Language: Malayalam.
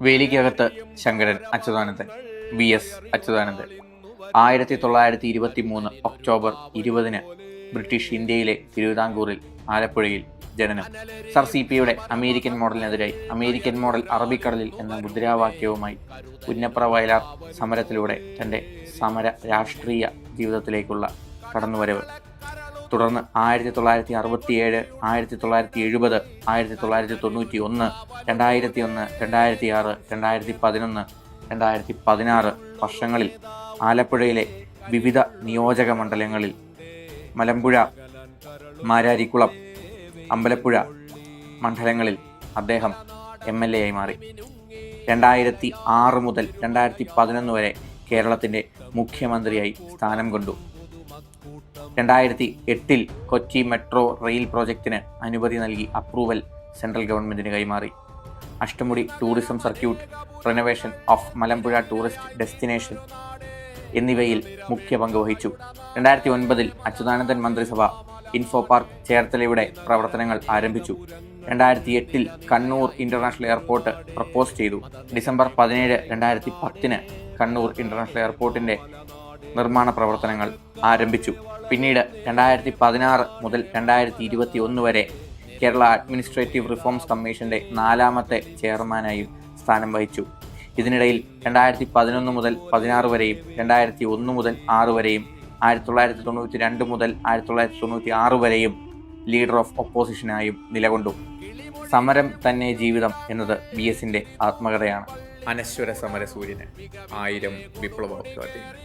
Velikkakathu Sankaran Achuthanandan V S Achuthanandan. ആയിരത്തി തൊള്ളായിരത്തി ഇരുപത്തി മൂന്ന് ഒക്ടോബർ ഇരുപതിന് ബ്രിട്ടീഷ് ഇന്ത്യയിലെ തിരുവിതാംകൂറിൽ ആലപ്പുഴയിൽ ജനനം. സർ സി പിയുടെ അമേരിക്കൻ മോഡലിനെതിരായി അമേരിക്കൻ മോഡൽ അറബിക്കടലിൽ എന്ന മുദ്രാവാക്യവുമായി പുന്നപ്ര വയലാർ സമരത്തിലൂടെ തന്റെ സമര രാഷ്ട്രീയ ജീവിതത്തിലേക്കുള്ള കടന്നുവരവ്. തുടർന്ന് ആയിരത്തി തൊള്ളായിരത്തി അറുപത്തിയേഴ് ആയിരത്തി തൊള്ളായിരത്തി എഴുപത് ആയിരത്തി തൊള്ളായിരത്തി തൊണ്ണൂറ്റി ഒന്ന് രണ്ടായിരത്തി ഒന്ന് രണ്ടായിരത്തി ആറ് രണ്ടായിരത്തി പതിനൊന്ന് രണ്ടായിരത്തി പതിനാറ് വർഷങ്ങളിൽ ആലപ്പുഴയിലെ വിവിധ നിയോജക മണ്ഡലങ്ങളിൽ മലമ്പുഴ മാരാരിക്കുളം അമ്പലപ്പുഴ മണ്ഡലങ്ങളിൽ അദ്ദേഹം എം എൽ എ ആയി മാറി. രണ്ടായിരത്തി ആറ് മുതൽ രണ്ടായിരത്തി പതിനൊന്ന് വരെ കേരളത്തിന്റെ മുഖ്യമന്ത്രിയായി സ്ഥാനം കൊണ്ടു. രണ്ടായിരത്തി എട്ടിൽ കൊച്ചി മെട്രോ റെയിൽ പ്രോജക്റ്റിന് അനുമതി നൽകി അപ്രൂവൽ സെൻട്രൽ ഗവൺമെന്റിന് കൈമാറി. Ashtamudi tourism circuit renovation of Malampuzha tourist destination എന്നിവയിൽ മുഖ്യ പങ്ക് വഹിച്ചു. രണ്ടായിരത്തി ഒൻപതിൽ അച്യുതാനന്ദൻ മന്ത്രിസഭ ഇൻഫോ പാർക്ക് ചേർത്തലയുടെ പ്രവർത്തനങ്ങൾ ആരംഭിച്ചു. രണ്ടായിരത്തി എട്ടിൽ കണ്ണൂർ ഇന്റർനാഷണൽ എയർപോർട്ട് പ്രപ്പോസ് ചെയ്തു. ഡിസംബർ പതിനേഴ് രണ്ടായിരത്തി പത്തിന് കണ്ണൂർ ഇന്റർനാഷണൽ എയർപോർട്ടിന്റെ നിർമ്മാണ പ്രവർത്തനങ്ങൾ ആരംഭിച്ചു. പിന്നീട് രണ്ടായിരത്തി പതിനാറ് മുതൽ രണ്ടായിരത്തി ഇരുപത്തി ഒന്ന് വരെ കേരള അഡ്മിനിസ്ട്രേറ്റീവ് റിഫോംസ് കമ്മീഷന്റെ നാലാമത്തെ ചെയർമാനായും സ്ഥാനം വഹിച്ചു. ഇതിനിടയിൽ രണ്ടായിരത്തി പതിനൊന്ന് മുതൽ പതിനാറ് വരെയും രണ്ടായിരത്തി ഒന്ന് മുതൽ ആറ് വരെയും ആയിരത്തി തൊള്ളായിരത്തി തൊണ്ണൂറ്റി രണ്ട് മുതൽ ആയിരത്തി തൊള്ളായിരത്തി തൊണ്ണൂറ്റി ആറ് വരെയും ലീഡർ ഓഫ് ഒപ്പോസിഷനായും നിലകൊണ്ടു. സമരം തന്നെ ജീവിതം എന്നത് ബി എസിന്റെ ആത്മകഥയാണ്. അനശ്വര സമര സൂര്യന് ആയിരം വിപ്ലവോദ്വാദങ്ങൾ